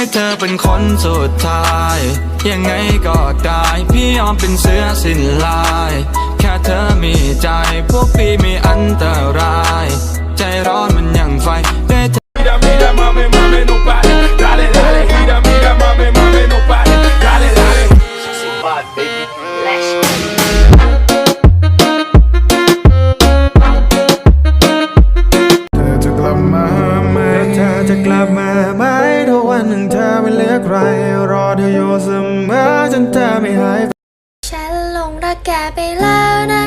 ให้เธอเป็นคนสุดท้าย ยังไงก็ได้ พี่ยอมเป็นเสื้อสิ้นลาย แค่เธอมีใจ พวกพี่มีอันตราย ใจร้อนมันยังไฟได้เธอ Mira, mira, mami, mami, no pare. Dale, dale, mira, mira, mami, mami, no pare. Dale, dale. Flash. จะกลับมาไหมถ้าวันหนึ่งเธอไม่เหลือใคร รอเธออยู่เสมอจนเธอไม่หายฉันลงรักแกไปแล้วนะ